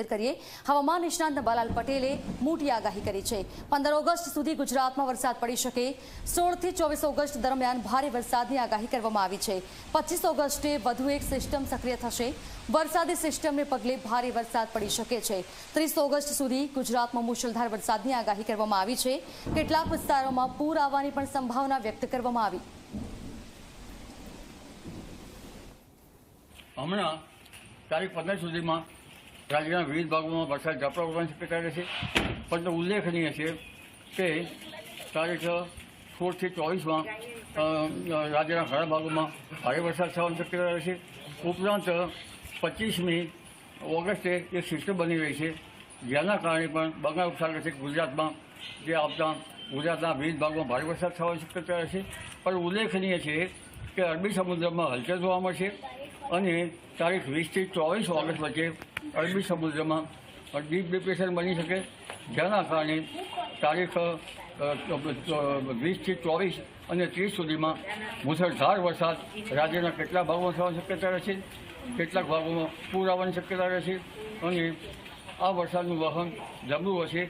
કરીએ, હવામાન નિષ્ણાંત નબાલાલ પટેલે મોટી આગાહી કરી છે. પંદર ઓગસ્ટ સુધી ગુજરાતમાં વરસાદ પડી શકે. સોળથી ચોવીસ ઓગસ્ટ દરમિયાન ભારે વરસાદની આગાહી કરવામાં આવી છે. પચીસ ઓગસ્ટે વધુ એક સિસ્ટમ સક્રિય થશે. વરસાદી સિસ્ટમને પગલે ભારે વરસાદ પડી શકે છે. ત્રીસ ઓગસ્ટ સુધી ગુજરાતમાં મુશળધાર વરસાદની આગાહી કરવામાં આવી છે. કેટલાક વિસ્તારોમાં પૂર આવવાની પણ સંભાવના વ્યક્ત કરવામાં આવી. હમણાં તારીખ પંદર સુધીમાં રાજ્યના વિવિધ ભાગોમાં વરસાદ ઝાપટા પડવાની શક્યતા રહેશે પરંતુ ઉલ્લેખનીય છે કે તારીખ સોળથી ચોવીસમાં રાજ્યના ઘણા ભાગોમાં ભારે વરસાદ થવાની શક્યતા રહેશે ઉપરાંત પચીસમી ઓગસ્ટે એક સિસ્ટમ બની રહી છે. જેના કારણે પણ બંગાળ ઉપસાગર છે, ગુજરાતમાં જે આવતા ગુજરાતના વિવિધ ભાગોમાં ભારે વરસાદ થવાની શક્યતા રહેશે પણ ઉલ્લેખનીય છે કે અરબી સમુદ્રમાં હલચલ જોવા મળશે અને તારીખ વીસથી ચોવીસ ઓગસ્ટ વચ્ચે અરબી સમુદ્રમાં ડીપ ડિપ્રેશન બની શકે. જેના કારણે તારીખ વીસથી ચોવીસ અને ત્રીસ સુધીમાં મુસળધાર વરસાદ રાજ્યના કેટલા ભાગોમાં થવાની શક્યતા રહેશે? કેટલાક ભાગોમાં પૂર આવવાની શક્યતા રહેશે? અને આ વરસાદનું વહન જમવું હશે?